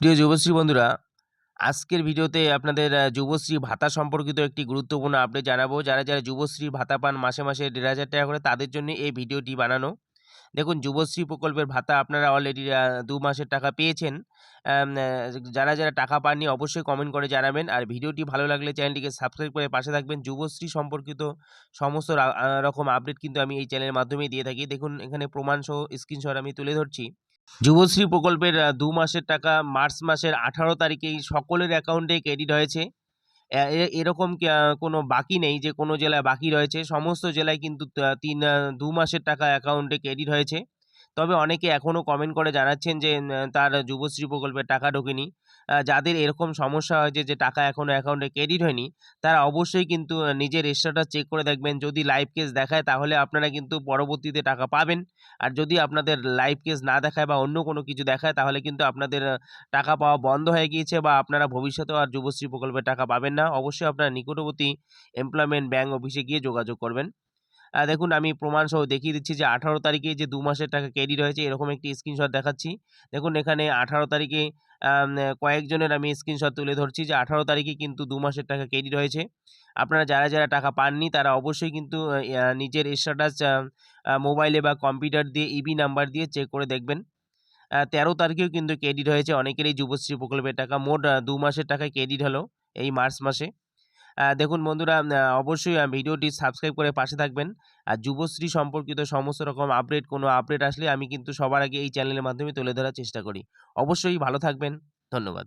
প্রিয় যুবশ্রী বন্ধুরা, আজকের ভিডিওতে আপনাদের যুবশ্রী ভাতা সম্পর্কিত একটি গুরুত্বপূর্ণ আপডেট জানাব। যারা যারা যুবশ্রী ভাতা পান মাসে মাসে দেড় হাজার টাকা করে, তাদের জন্য এই ভিডিওটি বানানো। দেখুন, যুবশ্রী প্রকল্পের ভাতা আপনারা অলরেডি দু মাসের টাকা পেয়েছেন। যারা যারা টাকা পাননি, অবশ্যই কমেন্ট করে জানাবেন। আর ভিডিওটি ভালো লাগলে চ্যানেলটিকে সাবস্ক্রাইব করে পাশে থাকবেন। যুবশ্রী সম্পর্কিত সমস্ত রকম আপডেট কিন্তু আমি এই চ্যানেলের মাধ্যমেই দিয়ে থাকি। দেখুন, এখানে প্রমাণ সহ স্ক্রিনশট আমি তুলে ধরছি। যুবশ্রী প্রকল্পের দু মাসের টাকা, মার্চ মাসের আঠারো তারিখেই সকলের অ্যাকাউন্টে ক্রেডিট হয়েছে। এরকম কোনো বাকি নেই যে কোনো জেলায় বাকি রয়েছে। সমস্ত জেলায় কিন্তু তিন দু মাসের টাকা অ্যাকাউন্টে ক্রেডিট হয়েছে। তবে অনেকে এখনও কমেন্ট করে জানাচ্ছেন যে তার যুবশ্রী প্রকল্পের টাকা ঢোকেনি। যাদের এরকম সমস্যা হয়েছে যে, টাকা এখনও অ্যাকাউন্টে ক্রেডিট হয়নি, তারা অবশ্যই কিন্তু নিজের স্ট্যাটাস চেক করে দেখবেন। যদি লাইভ কেস দেখায়, তাহলে আপনারা কিন্তু পরবর্তীতে টাকা পাবেন। আর যদি আপনাদের লাইভ কেস না দেখায় বা অন্য কোনো কিছু দেখায়, তাহলে কিন্তু আপনাদের টাকা পাওয়া বন্ধ হয়ে গিয়েছে বা আপনারা ভবিষ্যতেও আর যুবশ্রী প্রকল্পের টাকা পাবেন না। অবশ্যই আপনারা নিকটবর্তী এমপ্লয়মেন্ট ব্যাংক অফিসে গিয়ে যোগাযোগ করবেন। দেখুন, আমি প্রমাণসহ দেখিয়ে দিচ্ছি যে, আঠারো তারিখে যে, দু মাসের টাকা ক্রেডিট হয়েছে এরকম একটি স্ক্রিনশট দেখাচ্ছি। দেখুন, এখানে আঠারো তারিখে কয়েকজনের আমি স্ক্রিনশট তুলে ধরছি যে, আঠারো তারিখে কিন্তু দু মাসের টাকা ক্রেডিট হয়েছে আপনারা যারা যারা টাকা পাননি, তারা অবশ্যই কিন্তু নিজের স্ট্যাটাস মোবাইলে বা কম্পিউটার দিয়ে ইবি নাম্বার দিয়ে চেক করে দেখবেন। তেরো তারিখেও কিন্তু ক্রেডিট হয়েছে অনেকেরই যুবশ্রী প্রকল্পের টাকা, মোট দু মাসের টাকায় ক্রেডিট হলো এই মার্চ মাসে। দেখুন বন্ধুরা অবশ্যই ভিডিওটি সাবস্ক্রাইব করে পাশে থাকবেন। আর যুবশ্রী সম্পর্কিত সমস্ত রকম আপডেট কোনো আপডেট আসলে আমি কিন্তু সবার আগে এই চ্যানেলের মাধ্যমে তুলে ধরার চেষ্টা করি। অবশ্যই ভালো থাকবেন। ধন্যবাদ।